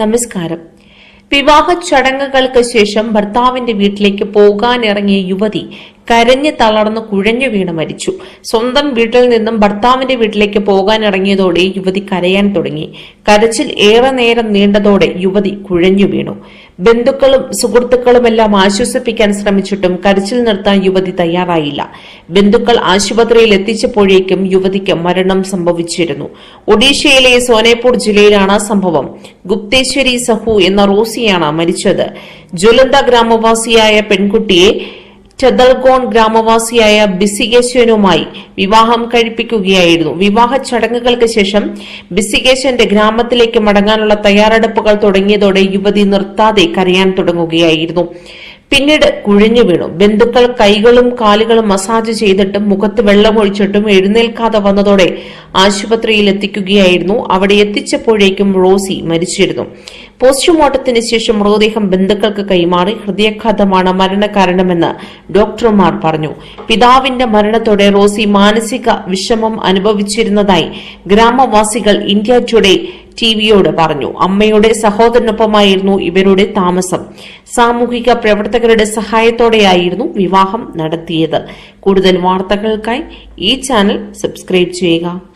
നമസ്കാരം. വിവാഹ ചടങ്ങുകൾക്ക് ശേഷം ഭർത്താവിന്റെ വീട്ടിലേക്ക് പോകാനിറങ്ങിയ യുവതി കരഞ്ഞു തളർന്നു കുഴഞ്ഞു വീണ് മരിച്ചു. സ്വന്തം വീട്ടിൽ നിന്നും ഭർത്താവിന്റെ വീട്ടിലേക്ക് പോകാനിറങ്ങിയതോടെ യുവതി കരയാൻ തുടങ്ങി. കരച്ചിൽ ഏറെ നേരം നീണ്ടതോടെ യുവതി കുഴഞ്ഞു വീണു. ബന്ധുക്കളും സുഹൃത്തുക്കളുമെല്ലാം ആശ്വസിപ്പിക്കാൻ ശ്രമിച്ചിട്ടും കരച്ചിൽ നിർത്താൻ യുവതി തയ്യാറായില്ല. ബന്ധുക്കൾ ആശുപത്രിയിൽ എത്തിച്ചപ്പോഴേക്കും യുവതിക്ക് മരണം സംഭവിച്ചിരുന്നു. ഒഡീഷയിലെ സോനേപൂർ ജില്ലയിലാണ് സംഭവം. ഗുപ്തേശ്വരി സഹു എന്ന റോസിയാണ് മരിച്ചത്. ജ്വലന്ത ഗ്രാമവാസിയായ പെൺകുട്ടിയെ ചദൽഗോൺ ഗ്രാമവാസിയായ ബിസികേശ്വനുമായി വിവാഹം കഴിപ്പിക്കുകയായിരുന്നു. വിവാഹ ചടങ്ങുകൾക്ക് ശേഷം ബിസികേശന്റെ ഗ്രാമത്തിലേക്ക് മടങ്ങാനുള്ള തയ്യാറെടുപ്പുകൾ തുടങ്ങിയതോടെ യുവതി നിർത്താതെ കരയാൻ തുടങ്ങുകയായിരുന്നു. പിന്നീട് കുഴഞ്ഞു വീണു. ബന്ധുക്കൾ കൈകളും കാലുകളും മസാജ് ചെയ്തിട്ടും മുഖത്ത് വെള്ളമൊഴിച്ചിട്ടും എഴുന്നേൽക്കാതെ വന്നതോടെ ആശുപത്രിയിൽ എത്തിക്കുകയായിരുന്നു അവിടെ എത്തിച്ചപ്പോഴേക്കും റോസി മരിച്ചിരുന്നു. പോസ്റ്റ്മോർട്ടത്തിന് ശേഷം മൃതദേഹം ബന്ധുക്കൾക്ക് കൈമാറി ഹൃദയാഘാതമാണ് മരണകാരണമെന്ന് ഡോക്ടർമാർ പറഞ്ഞു. പിതാവിന്റെ മരണത്തോടെ റോസി മാനസിക വിഷമം അനുഭവിച്ചിരുന്നതായി ഗ്രാമവാസികൾ ഇന്ത്യ ടുഡേ ടിവിയോട് പറഞ്ഞു. അമ്മയുടെ സഹോദരനൊപ്പമായിരുന്നു ഇവരുടെ താമസം. സാമൂഹിക പ്രവർത്തകരുടെ സഹായത്തോടെയായിരുന്നു വിവാഹം നടത്തിയത്. കൂടുതൽ വാർത്തകൾക്കായി ഈ ചാനൽ സബ്സ്ക്രൈബ് ചെയ്യുക.